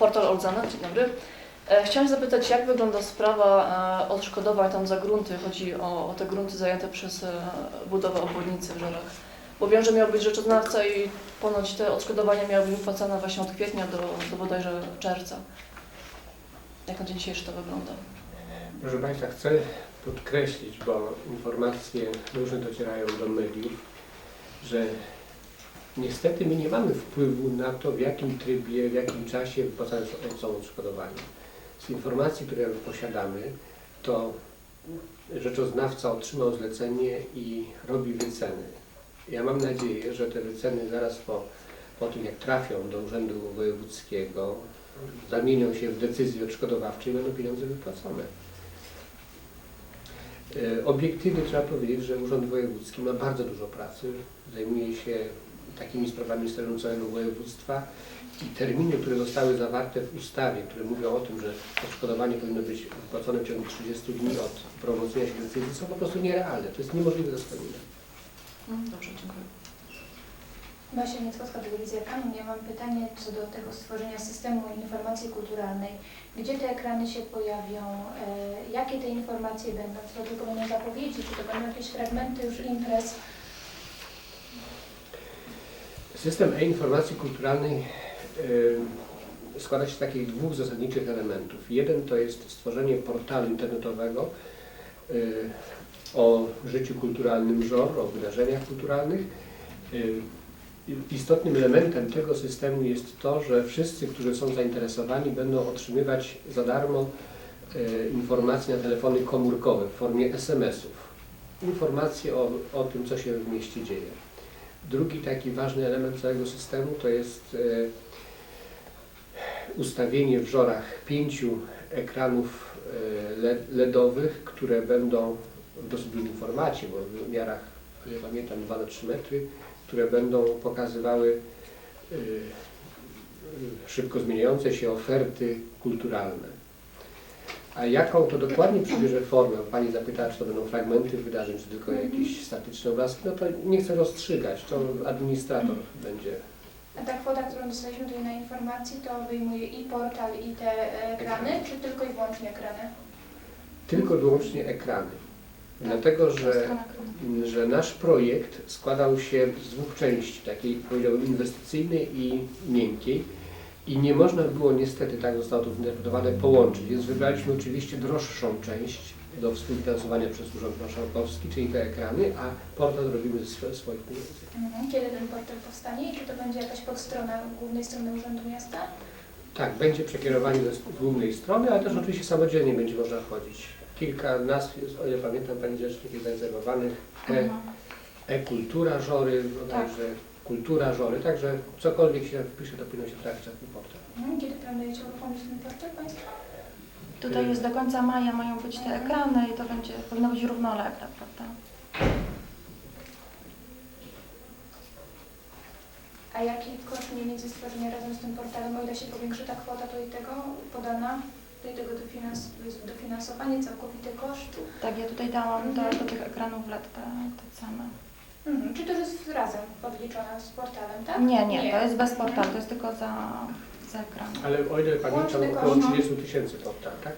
portal Oldzana, dzień dobry. E, Chciałam zapytać, jak wygląda sprawa e, odszkodowań tam za grunty? Chodzi o, o te grunty zajęte przez e, budowę obwodnicy w Żorach. Bo wiem, że miał być rzeczoznawca i ponoć te odszkodowania miały być wypłacane właśnie od kwietnia do, do bodajże czerwca. Jak na dzień dzisiejszy to wygląda? Proszę Państwa, chcę podkreślić, bo informacje różne docierają do mediów, że niestety my nie mamy wpływu na to, w jakim trybie, w jakim czasie wypłacane są- odszkodowania. Z informacji, które posiadamy, to rzeczoznawca otrzymał zlecenie i robi wyceny. Ja mam nadzieję, że te wyceny zaraz po, po tym, jak trafią do Urzędu Wojewódzkiego, zamienią się w decyzje odszkodowawcze i będą pieniądze wypłacone. E, Obiektywnie trzeba powiedzieć, że Urząd Wojewódzki ma bardzo dużo pracy, zajmuje się takimi sprawami terenu całego województwa i terminy, które zostały zawarte w ustawie, które mówią o tym, że odszkodowanie powinno być wypłacone w ciągu 30 dni od prowadzenia się decyzji, są po prostu nierealne. To jest niemożliwe do spełnienia. Mm, Dobrze, dziękuję. Basia Nieckowska, Telewizja Kanun. Ja mam pytanie co do tego stworzenia systemu informacji kulturalnej. Gdzie te ekrany się pojawią? E, jakie te informacje będą? Czy to tylko będą zapowiedzi? Czy to będą jakieś fragmenty już imprez? System e-informacji kulturalnej y, składa się z takich dwóch zasadniczych elementów. Jeden to jest stworzenie portalu internetowego y, o życiu kulturalnym żor, o wydarzeniach kulturalnych. Y, Istotnym elementem tego systemu jest to, że wszyscy, którzy są zainteresowani, będą otrzymywać za darmo informacje na telefony komórkowe w formie SMS-ów. Informacje o, o tym, co się w mieście dzieje. Drugi taki ważny element całego systemu to jest e, ustawienie w żorach pięciu ekranów e, LED- LEDowych, które będą w dosyć dużym formacie, bo w wymiarach, pamiętam, 2 na 3 metry, które będą pokazywały e, szybko zmieniające się oferty kulturalne. A jaką to dokładnie przybierze formę? Pani zapytała, czy to będą fragmenty wydarzeń, czy tylko jakieś statyczne obrazki. No to nie chcę rozstrzygać, to administrator będzie. A ta kwota, którą dostaliśmy tutaj na informacji, to obejmuje i portal, i te e, ekrany, czy tylko i wyłącznie ekrany? Tylko i wyłącznie ekrany. Dlatego, że, że nasz projekt składał się z dwóch części, takiej powiedziałbym inwestycyjnej i miękkiej. I nie można było niestety, tak zostało to zinterpretowane, połączyć. Więc wybraliśmy oczywiście droższą część do współfinansowania przez Urząd Marszałkowski, czyli te ekrany, a portal robimy ze swo- swoich pieniędzy. Mhm. Kiedy ten portal powstanie i czy to będzie jakaś podstrona głównej strony Urzędu Miasta? Tak, będzie przekierowanie ze głównej strony, ale też oczywiście samodzielnie będzie można wchodzić. Kilka nazw jest, o ile pamiętam, Pani Rzecznik, jest zarezerwowanych. E, Mhm. e-kultura żory, bodajże kultura żory, także cokolwiek się wpisze, to powinno się trafić na ten portal. Mhm. Kiedy planujecie uruchomić ten portal Państwo? Tutaj już do końca maja mają być te ekrany i to będzie, powinno być równolegle, prawda? A jaki koszt mniej więcej stworzenia razem z tym portalem, o ile się powiększy ta kwota, to i tego podana, to i tego dofinans, jest dofinansowanie, całkowity koszt? Tak, ja tutaj dałam do, do tych ekranów LED te, te ceny. Mhm. Czy to już jest razem podliczone z portalem, tak? Nie, nie, to jest bez portalu, to jest tylko za, za ekran. Ale o ile pamiętam, Łączny około koszt. 30 tysięcy portal, tak?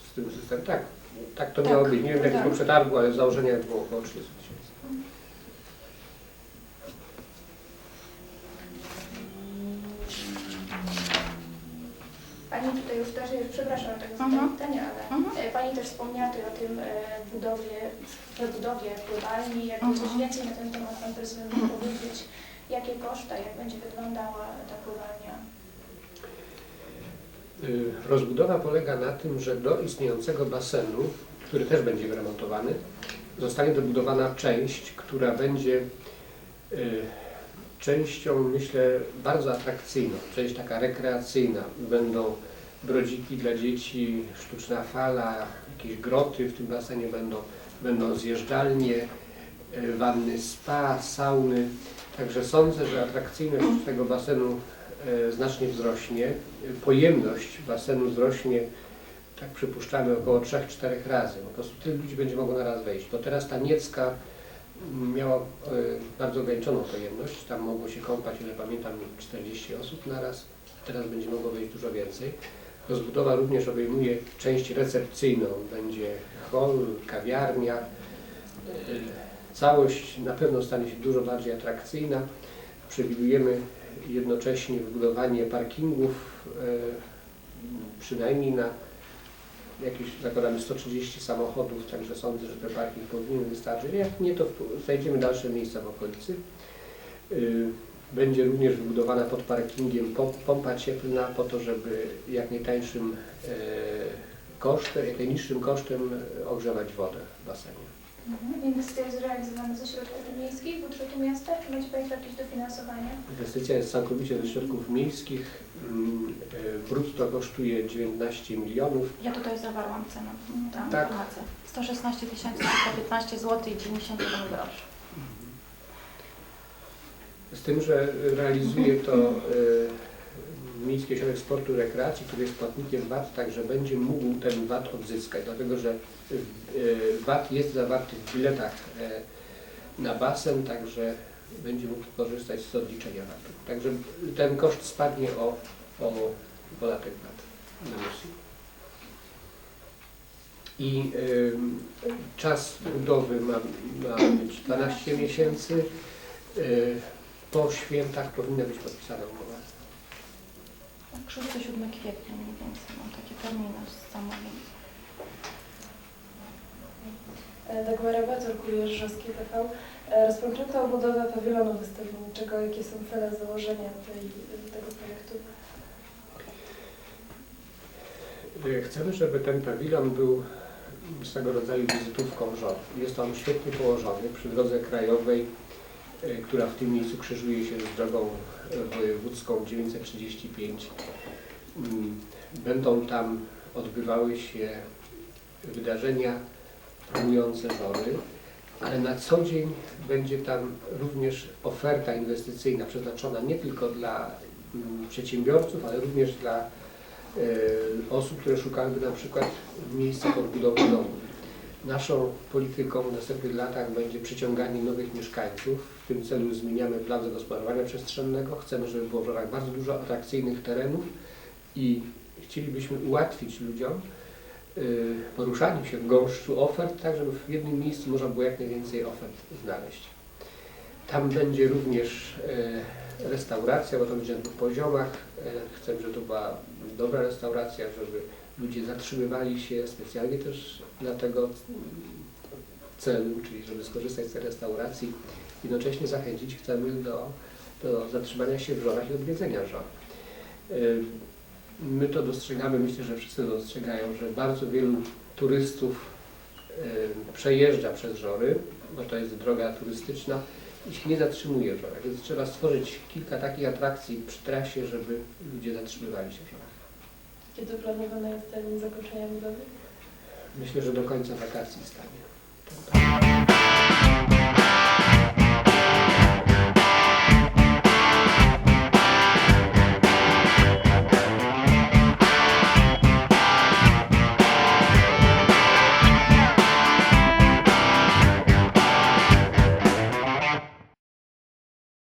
Z, z tym systemem, tak. Tak to Tak, miało być. Nie wiem, jak tak. było przetargu, ale w założeniach było około 30 tysięcy. Pani tutaj przepraszam tego Mhm. zadania pytania, ale Mhm. e, Pani też wspomniała tutaj o tym e, budowie, przebudowie pływalni, jakby coś Mhm. więcej na ten temat Pan Prezydent mógł powiedzieć, jakie koszta, jak będzie wyglądała ta pływalnia? Y, Rozbudowa polega na tym, że do istniejącego basenu, który też będzie wyremontowany, zostanie dobudowana część, która będzie częścią, myślę, bardzo atrakcyjną, część taka rekreacyjna. Będą brodziki dla dzieci, sztuczna fala, jakieś groty w tym basenie będą, będą zjeżdżalnie, y, wanny spa, sauny. Także sądzę, że atrakcyjność tego basenu e, znacznie wzrośnie. Pojemność basenu wzrośnie, tak przypuszczamy, około 3-4 razy. Po prostu tyle ludzi będzie mogło na raz wejść. Bo teraz ta niecka miała e, bardzo ograniczoną pojemność. Tam mogło się kąpać, ile pamiętam, 40 osób naraz. Teraz będzie mogło wejść dużo więcej. Rozbudowa również obejmuje część recepcyjną. Będzie hol, kawiarnia. E, Całość na pewno stanie się dużo bardziej atrakcyjna. Przewidujemy jednocześnie wybudowanie parkingów e, przynajmniej na jakieś zakładamy 130 samochodów, także sądzę, że ten parking powinien wystarczyć. Jak nie, to znajdziemy dalsze miejsca w okolicy. Będzie również wybudowana pod parkingiem pom- pompa cieplna po to, żeby jak najtańszym e, kosztem, jak najniższym kosztem e, ogrzewać wodę w basenie. Mhm. Inwestycja jest realizowana ze środków miejskich, budżetu miasta, czy macie Państwo jakieś dofinansowanie? Inwestycja jest całkowicie ze środków miejskich. Mm, e, Brutto kosztuje 19 milionów. Ja tutaj zawarłam cenę, tę Tak. informację. 116 315 zł i 91 groszy. Z tym, że realizuje to e, Miejski Ośrodek Sportu i Rekreacji, który jest płatnikiem VAT, także będzie mógł ten VAT odzyskać, dlatego że e, VAT jest zawarty w biletach e, na basen, także będzie mógł korzystać z odliczenia VAT-u. Także ten koszt spadnie o, o podatek VAT na emisji. I ym, czas budowy ma, ma być 12 miesięcy. Y, po świętach powinna być podpisana umowa. Tak, 6-7 kwietnia mniej więcej mam takie terminy z zamówień. Dagmara Bator, Kurier Rzowski TV. E, Rozpoczęto budowę pawilonu wystawniczego. Jakie są cele założenia tej, tego projektu? Y, Chcemy, żeby ten pawilon był swego rodzaju wizytówką rządu. Jest on świetnie położony przy drodze krajowej, która w tym miejscu krzyżuje się z drogą y, wojewódzką 935. Mm, Będą tam odbywały się wydarzenia promujące żory, ale na co dzień będzie tam również oferta inwestycyjna przeznaczona nie tylko dla mm, przedsiębiorców, ale również dla e, osób, które szukałyby na przykład miejsca pod budowę domu. Naszą polityką w następnych latach będzie przyciąganie nowych mieszkańców. W tym celu zmieniamy plan zagospodarowania przestrzennego. Chcemy, żeby było w Żorach bardzo dużo atrakcyjnych terenów i chcielibyśmy ułatwić ludziom y, poruszanie się w gąszczu ofert, tak żeby w jednym miejscu można było jak najwięcej ofert znaleźć. Tam będzie również e, restauracja, bo to będzie na dwóch poziomach. E, Chcę, żeby to była dobra restauracja, żeby ludzie zatrzymywali się specjalnie też dla tego celu, czyli żeby skorzystać z restauracji. Jednocześnie zachęcić chcemy do, do zatrzymania się w żorach i odwiedzenia żor. E, My to dostrzegamy, myślę, że wszyscy dostrzegają, że bardzo wielu turystów e, przejeżdża przez żory, bo to jest droga turystyczna i się nie zatrzymuje w żorach. Więc trzeba stworzyć kilka takich atrakcji przy trasie, żeby ludzie zatrzymywali się w żorach. Kiedy planowane jest termin zakończenia budowy? Myślę, że do końca wakacji stanie.